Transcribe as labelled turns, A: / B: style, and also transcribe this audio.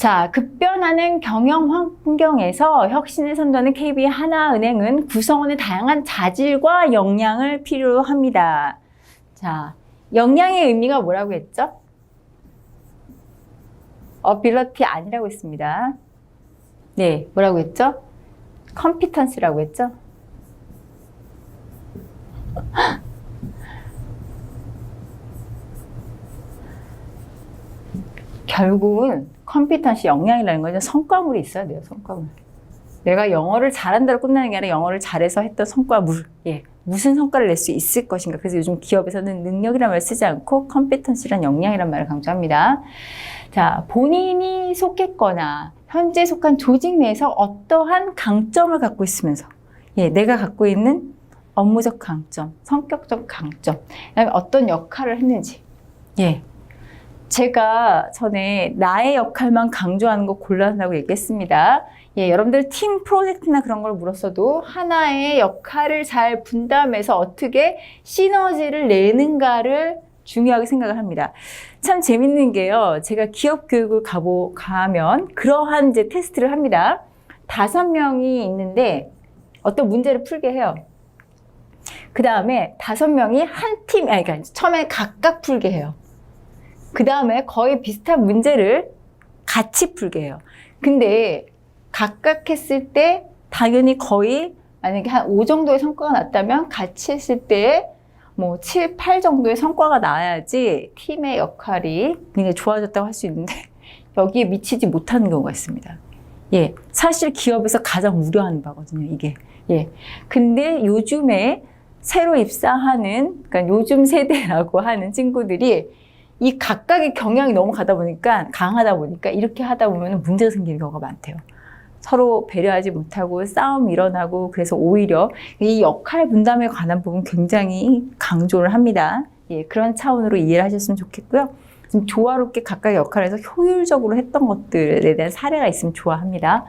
A: 자, 급변하는 경영 환경에서 혁신을 선도하는 KB 하나은행은 구성원의 다양한 자질과 역량을 필요로 합니다. 자, 역량의 의미가 뭐라고 했죠? 어빌러티 아니라고 했습니다. 네, 뭐라고 했죠? 컴피턴스라고 했죠? 결국은 컴피턴시 역량이라는 거는 성과물이 있어야 돼요, 성과물. 내가 영어를 잘한다로 끝나는 게 아니라 영어를 잘해서 했던 성과물. 예. 무슨 성과를 낼 수 있을 것인가. 그래서 요즘 기업에서는 능력이라는 말을 쓰지 않고 컴피턴시란 역량이란 말을 강조합니다. 자, 본인이 속했거나 현재 속한 조직 내에서 어떠한 강점을 갖고 있으면서 예, 내가 갖고 있는 업무적 강점, 성격적 강점, 그다음에 어떤 역할을 했는지 예, 제가 전에 나의 역할만 강조하는 거 곤란하다고 얘기했습니다. 예, 여러분들 팀 프로젝트나 그런 걸 물었어도 하나의 역할을 잘 분담해서 어떻게 시너지를 내는가를 중요하게 생각을 합니다. 참 재밌는 게요. 제가 기업 교육을 가보, 가면 그러한 이제 테스트를 합니다. 다섯 명이 있는데 어떤 문제를 풀게 해요. 그 다음에 다섯 명이 한 팀, 아니, 그러니까 처음에 각각 풀게 해요. 그 다음에 거의 비슷한 문제를 같이 풀게 해요. 근데 각각 했을 때 당연히 거의 만약에 한 5 정도의 성과가 났다면 같이 했을 때 뭐 7, 8 정도의 성과가 나야지 팀의 역할이 굉장히 좋아졌다고 할 수 있는데 여기에 미치지 못하는 경우가 있습니다. 예. 사실 기업에서 가장 우려하는 바거든요, 이게. 예. 근데 요즘에 새로 입사하는, 그러니까 요즘 세대라고 하는 친구들이 이 각각의 경향이 너무 가다 보니까 강하다 보니까 이렇게 하다 보면 문제가 생기는 경우가 많대요. 서로 배려하지 못하고 싸움이 일어나고 그래서 오히려 이 역할 분담에 관한 부분 굉장히 강조를 합니다. 예, 그런 차원으로 이해를 하셨으면 좋겠고요. 좀 조화롭게 각각의 역할에서 효율적으로 했던 것들에 대한 사례가 있으면 좋아합니다.